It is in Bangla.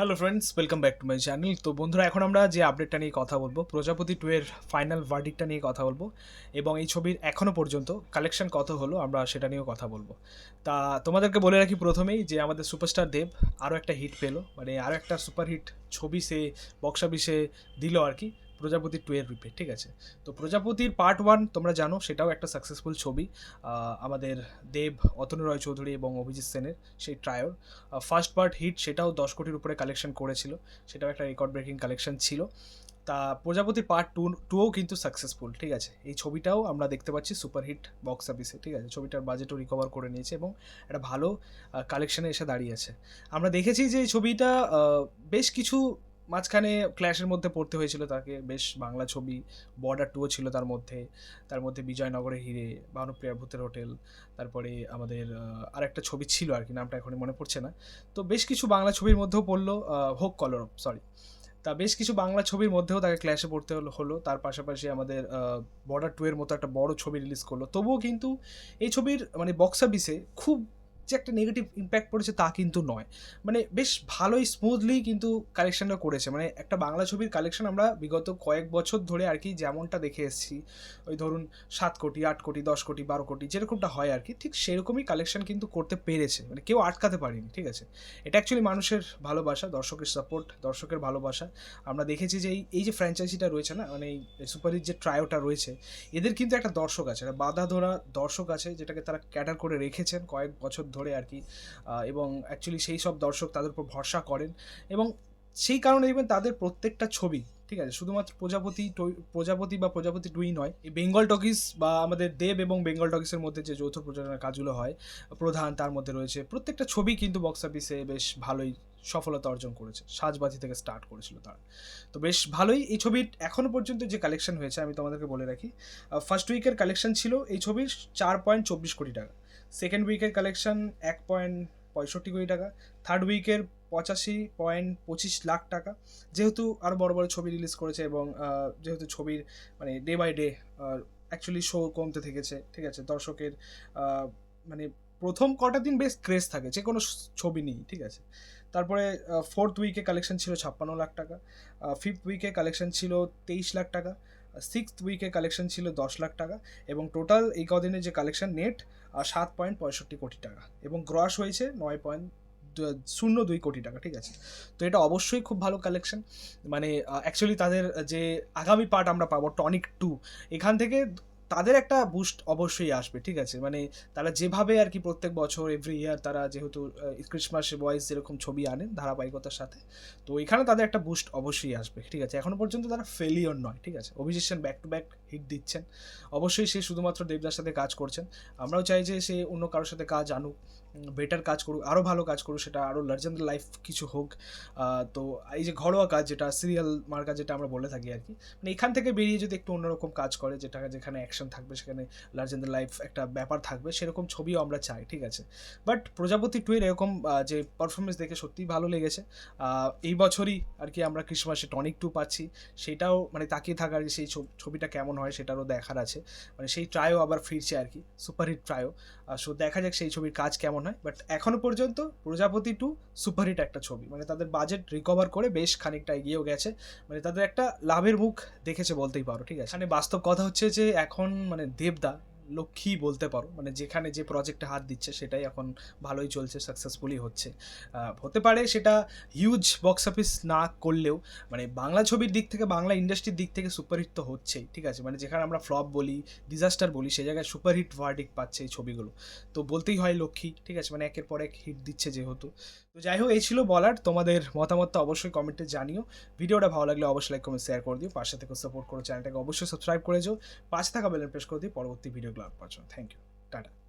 Hello friends welcome back to my channel তো বন্ধুরা, এখন আমরা যে আপডেটটা নিয়ে কথা বলব, প্রজাপতি টু এর ফাইনাল ভার্ডিকটা নিয়ে কথা বলব এবং এই ছবির এখনও পর্যন্ত কালেকশন কত হলো আমরা সেটা নিয়েও কথা বলব। তা তোমাদেরকে বলে রাখি প্রথমেই যে আমাদের সুপারস্টার দেব আরও একটা হিট পেল মানে আরও একটা সুপারহিট ছবি সে বক্স অফিসে দিল আর কি। প্রজাপতি টু এর রূপে ঠিক আছে? তো প্রজাপতির পার্ট ওয়ান তোমরা জানো, সেটাও একটা সাকসেসফুল ছবি আমাদের দেব, অতনু রয় চৌধুরী এবং অভিজিৎ সেনের সেই ট্রায়োর ফার্স্ট পার্ট হিট সেটাও দশ কোটির উপরে কালেকশন করেছিল, সেটাও একটা রেকর্ড ব্রেকিং কালেকশন ছিল। তা প্রজাপতি পার্ট টু টুও কিন্তু সাকসেসফুল ঠিক আছে? এই ছবিটাও আমরা দেখতে পাচ্ছি সুপারহিট বক্স অফিসে ঠিক আছে? ছবিটার বাজেটও রিকভার করে নিয়েছে এবং একটা ভালো কালেকশনে এসে দাঁড়িয়েছে আমরা দেখেছি যে এই ছবিটা বেশ কিছু মাঝখানে ক্ল্যাশের মধ্যে পড়তে হয়েছিল তাকে। বেশ বাংলা ছবি বর্ডার টুও ছিল তার মধ্যে। তার মধ্যে বিজয়নগরের হিরে ভানুপ্রিয়া ভূতের হোটেল তারপরে আমাদের আহ, আরেকটা ছবি ছিল আর কি নামটা এখনই মনে পড়ছে না। তো বেশ কিছু বাংলা ছবির মধ্যেও পড়ল হোক কলর সরি তা বেশ কিছু বাংলা ছবির মধ্যেও তাকে ক্ল্যাশে পড়তে হলো হলো। তার পাশাপাশি আমাদের বর্ডার টু এর মতো একটা বড় ছবি রিলিজ করল। তবুও কিন্তু এই ছবির মানে বক্স অফিসে খুব যে একটা নেগেটিভ ইম্প্যাক্ট পড়েছে তা কিন্তু নয়। মানে বেশ ভালোই স্মুথলি কিন্তু কালেকশনটা করেছে। মানে একটা বাংলা ছবির কালেকশন আমরা বিগত কয়েক বছর ধরে আর কি যেমনটা দেখে এসেছি, ওই ধরুন সাত কোটি, আট কোটি, দশ কোটি, বারো কোটি, যেরকমটা হয় আর কি, ঠিক সেরকমই কালেকশন কিন্তু করতে পেরেছে। মানে কেউ আটকাতে পারেনি, ঠিক আছে? এটা অ্যাকচুয়ালি মানুষের ভালোবাসা, দর্শকের সাপোর্ট দর্শকের ভালোবাসা। আমরা দেখেছি যে এই যে ফ্র্যাঞ্চাইজিটা রয়েছে না মানে এই সুপারহিট যে ট্রায়োটা রয়েছে, এদের কিন্তু একটা দর্শক আছে বাধা ধরা দর্শক আছে, যেটাকে তারা ক্যাটার করে রেখেছেন কয়েক বছর ধরে। আর কি। এবং অ্যাকচুয়ালি সেই সব দর্শক তাদের উপর ভরসা করেন এবং সেই কারণে দেখবেন তাদের প্রত্যেকটা ছবি, ঠিক আছে, শুধুমাত্র প্রজাপতি প্রজাপতি বা প্রজাপতি টুই নয়, এই বেঙ্গল টকিস বা আমাদের দেব এবং বেঙ্গল টকিসের মধ্যে যে যৌথ প্রযোজনার কাজগুলো হয়, প্রধান তার মধ্যে রয়েছে, প্রত্যেকটা ছবি কিন্তু বক্স অফিসে বেশ ভালোই সফলতা অর্জন করেছে, সাজবাজি থেকে স্টার্ট করেছিল তারা। তো বেশ ভালোই এই ছবির এখনও পর্যন্ত যে কালেকশন হয়েছে, আমি তোমাদেরকে বলে রাখি ফার্স্ট উইকের কালেকশন ছিল এই ছবির চার পয়েন্ট চব্বিশ কোটি টাকা। সেকেন্ড উইকের কালেকশন এক পয়েন্ট পঁয়ষট্টি কোটি টাকা, থার্ড উইকের পঁচাশি পয়েন্ট পঁচিশ লাখ টাকা। যেহেতু আরও বড় বড় ছবি রিলিজ করেছে এবং যেহেতু ছবির মানে day by day actually show কমতে থেকেছে, ঠিক আছে? দর্শকের মানে প্রথম কটা দিন বেশ ক্রেজ থাকে, যে কোনো ছবি নেই ঠিক আছে? তারপরে ফোর্থ উইকে কালেকশন ছিল ছাপ্পান্ন লাখ টাকা ফিফথ উইকে কালেকশন ছিল তেইশ লাখ টাকা সিক্সথ উইকে কালেকশন ছিল দশ লাখ টাকা এবং টোটাল এই কদিনে যে কালেকশন নেট সাত পয়েন্ট পঁয়ষট্টি কোটি টাকা এবং গ্রস হয়েছে নয় পয়েন্ট শূন্য দুই কোটি টাকা, ঠিক আছে? তো এটা অবশ্যই খুব ভালো কালেকশন মানে অ্যাকচুয়ালি তাদের যে আগামী পার্ট আমরা পাবো টনিক টু এখান থেকে তাদের একটা বুস্ট অবশ্যই আসবে, ঠিক আছে? মানে তারা যেভাবে আর কি প্রত্যেক বছর এভরি ইয়ার তারা যেহেতু ক্রিসমাস বয়েস যেরকম ছবি আনেন ধারাবাহিকতার সাথে, তো এখানে তাদের একটা বুস্ট অবশ্যই আসবে, ঠিক আছে? এখনও পর্যন্ত তারা ফেলিওর নয়, ঠিক আছে? Abhijit Sen back to back hit দিচ্ছেন। অবশ্যই সে শুধুমাত্র দেবদার সাথে কাজ করছেন। আমরাও চাই যে সে অন্য কারোর সাথে কাজ আনুক বেটার কাজ করুক আরও ভালো কাজ করুক, সেটা আরও লার্জেন্ড লাইফ কিছু হোক। তো এই যে ঘরোয়া কাজ যেটা সিরিয়াল মার্কা যেটা আমরা বলে থাকি আর কি মানে এখান থেকে বেরিয়ে যদি একটু অন্যরকম কাজ করে, যেটা যেখানে অ্যাকশন থাকবে, সেখানে লার্জেন্ড লাইফ একটা ব্যাপার থাকবে, সেরকম ছবিও আমরা চাই, ঠিক আছে? বাট প্রজাপতি টু এর এরকম যে পারফরমেন্স দেখে সত্যিই ভালো লেগেছে। এই বছরই আর কি আমরা ক্রিসমাসে টনিক টু পাচ্ছি, সেটাও মানে তাকিয়ে থাকার যে সেই ছব- ছবিটা কেমন হয় সেটারও দেখার আছে। মানে সেই ট্রায়ও আবার ফিরছে আর কি সুপারহিট ট্রায়ও সো দেখা যাক সেই ছবির কাজ কেমন হয় বাট এখনও পর্যন্ত প্রজাপতি টু সুপারহিট একটা ছবি। মানে তাদের বাজেট রিকভার করে বেশ খানিকটা এগিয়েও গেছে। মানে তাদের একটা লাভের মুখ দেখেছে বলতেই পারো, ঠিক আছে? মানে বাস্তব কথা হচ্ছে যে এখন মানে দেবদা লক্ষ্মী বলতে পারো। মানে যেখানে যে প্রজেক্টে হাত দিচ্ছে সেটাই এখন ভালোই চলছে সাকসেসফুলি হচ্ছে। হতে পারে সেটা হিউজ বক্স অফিস না করলেও মানে বাংলা ছবির দিক থেকে, বাংলা ইন্ডাস্ট্রির দিক থেকে সুপারহিট তো হচ্ছেই, ঠিক আছে? মানে যেখানে আমরা ফ্লপ বলি ডিজাস্টার বলি সেই জায়গায় সুপারহিট ভার্ডিক পাচ্ছে এই ছবিগুলো। তো বলতেই হয় লক্ষ্মী ঠিক আছে? মানে একের পর এক হিট দিচ্ছে যেহেতু। তো যাই হোক, এই ছিল বলার। তোমাদের মতামতটা অবশ্যই কমেন্টে জানিও। ভিডিওটা ভালো লাগলে অবশ্যই লাইক কমেন্ট শেয়ার করে দিও। পাশে থেকে সাপোর্ট করো চ্যানেলটাকে অবশ্যই সাবস্ক্রাইব করে যাও। পাশে থাকা বেলেন প্রেস করে দিও। পরবর্তী ভিডিওগুলো ક્લાર્ક પાછળ થેન્ક યુ ટાટા